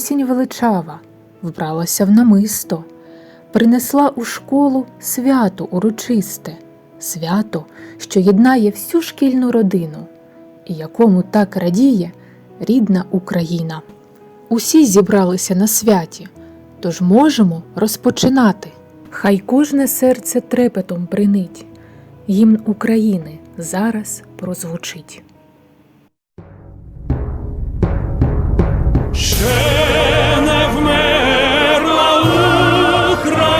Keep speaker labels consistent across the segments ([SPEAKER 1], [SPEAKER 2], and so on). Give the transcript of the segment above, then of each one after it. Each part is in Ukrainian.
[SPEAKER 1] осінь величава, вбралася в намисто, принесла у школу свято урочисте, свято, що єднає всю шкільну родину, і якому так радіє рідна Україна. Усі зібралися на святі, тож можемо розпочинати. Хай кожне серце трепетом бринить, гімн України зараз прозвучить.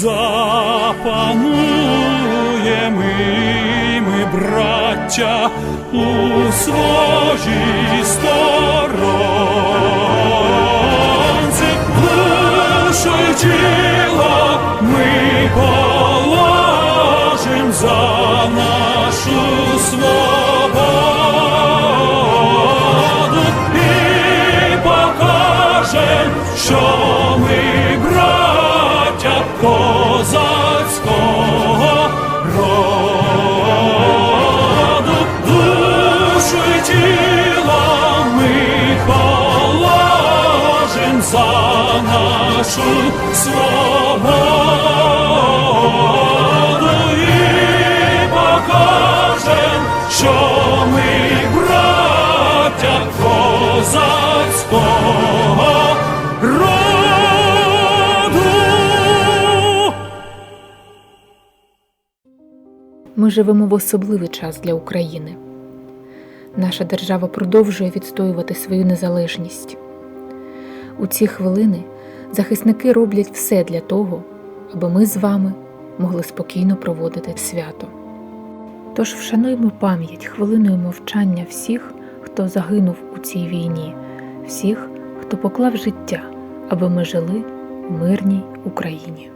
[SPEAKER 2] запануємо ми, браття, у своїй сторонці, душу тіло ми положим за нашу свободу за нашу свободу і покажем, що ми браття козацького роду.
[SPEAKER 1] Ми живемо в особливий час для України. Наша держава продовжує відстоювати свою незалежність. У ці хвилини захисники роблять все для того, аби ми з вами могли спокійно проводити свято. Тож вшануймо пам'ять хвилиною мовчання всіх, хто загинув у цій війні, всіх, хто поклав життя, аби ми жили в мирній Україні.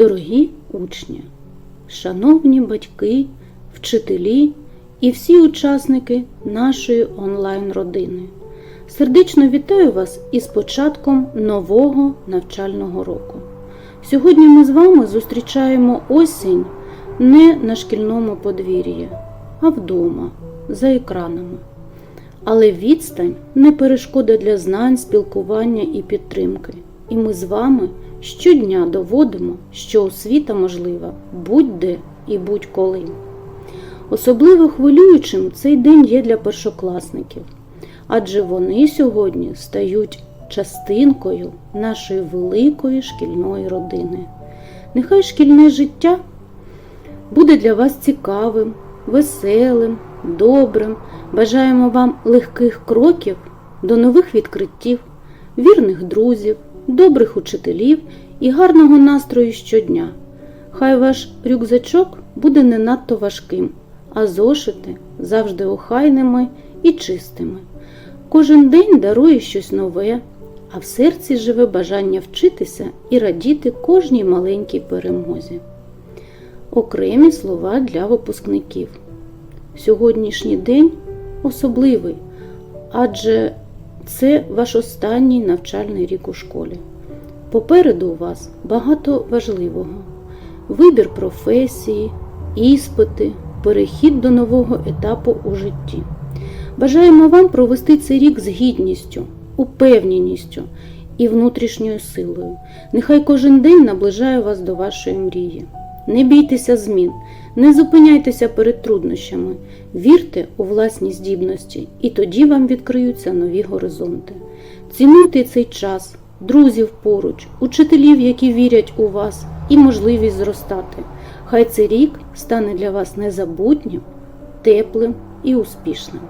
[SPEAKER 3] Дорогі учні, шановні батьки, вчителі і всі учасники нашої онлайн-родини. Сердечно вітаю вас із початком нового навчального року. Сьогодні ми з вами зустрічаємо осінь не на шкільному подвір'ї, а вдома, за екранами. Але відстань не перешкода для знань, спілкування і підтримки. І ми з вами щодня доводимо, що освіта можлива будь-де і будь-коли. Особливо хвилюючим цей день є для першокласників, адже вони сьогодні стають частинкою нашої великої шкільної родини. Нехай шкільне життя буде для вас цікавим, веселим, добрим. Бажаємо вам легких кроків до нових відкриттів, вірних друзів, добрих учителів і гарного настрою щодня. Хай ваш рюкзачок буде не надто важким, а зошити завжди охайними і чистими. Кожен день дарує щось нове, а в серці живе бажання вчитися і радіти кожній маленькій перемозі. Окремі слова для випускників. Сьогоднішній день особливий, адже це ваш останній навчальний рік у школі. Попереду у вас багато важливого: вибір професії, іспити, перехід до нового етапу у житті. Бажаємо вам провести цей рік з гідністю, упевненістю і внутрішньою силою. Нехай кожен день наближає вас до вашої мрії. Не бійтеся змін, не зупиняйтеся перед труднощами, вірте у власні здібності, і тоді вам відкриються нові горизонти. Цінуйте цей час, друзів поруч, учителів, які вірять у вас, і можливість зростати. Хай цей рік стане для вас незабутнім, теплим і успішним.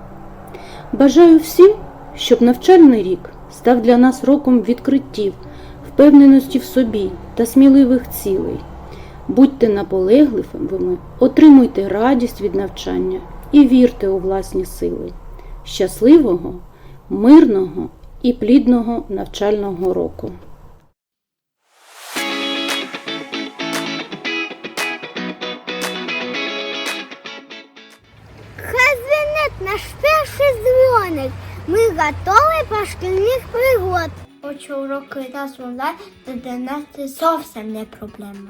[SPEAKER 3] Бажаю всім, щоб навчальний рік став для нас роком відкриттів, впевненості в собі та сміливих цілей. Будьте наполегливими, отримуйте радість від навчання і вірте у власні сили. Щасливого, мирного і плідного навчального року!
[SPEAKER 4] Хай звенить наш перший дзвоник. Ми готові до шкільних пригод. Хочу уроки онлайн, то для нас це зовсім не проблема.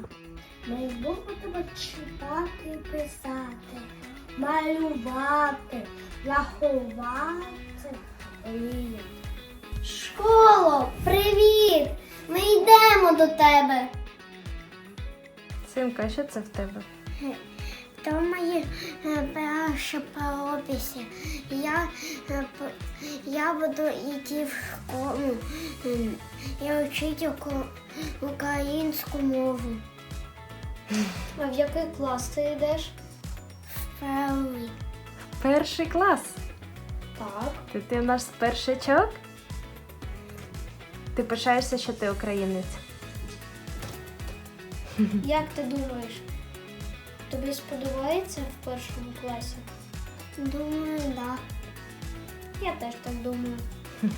[SPEAKER 4] Ми будемо читати і писати, малювати, рахувати. Школо, привіт! Ми йдемо до тебе.
[SPEAKER 5] Синка, що це в тебе?
[SPEAKER 4] То мої е, перші по описі. Я, е, я буду йти в школу і вчити українську мову.
[SPEAKER 5] А в який клас ти йдеш?
[SPEAKER 4] Перший.
[SPEAKER 5] Перший клас.
[SPEAKER 4] Так.
[SPEAKER 5] Ти, ти наш першачок? Ти пишаєшся, що ти українець.
[SPEAKER 6] Як ти думаєш, тобі сподобається в першому класі?
[SPEAKER 4] Думаю, да.
[SPEAKER 6] Я теж так думаю.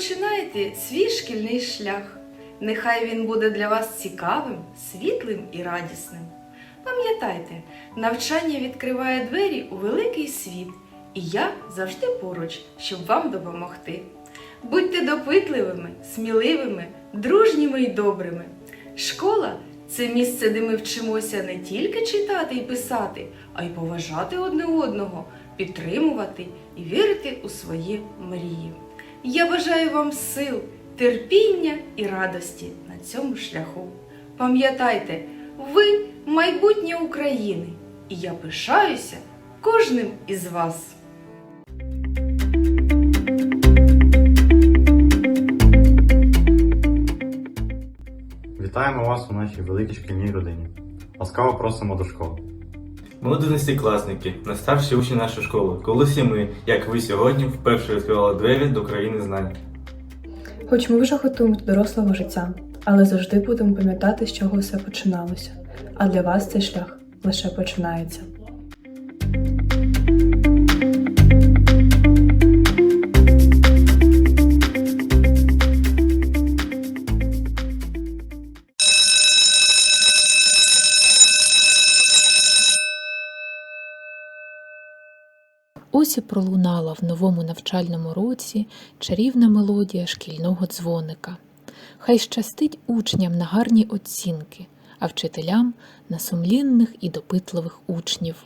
[SPEAKER 7] починаєте свій шкільний шлях. Нехай він буде для вас цікавим, світлим і радісним. Пам'ятайте, навчання відкриває двері у великий світ, і я завжди поруч, щоб вам допомогти. Будьте допитливими, сміливими, дружніми і добрими. Школа це місце, де ми вчимося не тільки читати і писати, а й поважати одне одного, підтримувати і вірити у свої мрії. Я бажаю вам сил, терпіння і радості на цьому шляху. Пам'ятайте, ви майбутнє України, і я пишаюся кожним із вас.
[SPEAKER 8] Вітаємо вас у нашій великій шкільній родині. Ласкаво просимо до школи.
[SPEAKER 9] Ми 11 класники, найстарші учні нашої школи, коли всі ми, як ви сьогодні, вперше відкривали двері до країни знань.
[SPEAKER 10] Хоч ми вже готуємо до дорослого життя, але завжди будемо пам'ятати, з чого все починалося. А для вас цей шлях лише починається.
[SPEAKER 1] Ось і пролунала в новому навчальному році чарівна мелодія шкільного дзвоника. Хай щастить учням на гарні оцінки, а вчителям на сумлінних і допитливих учнів.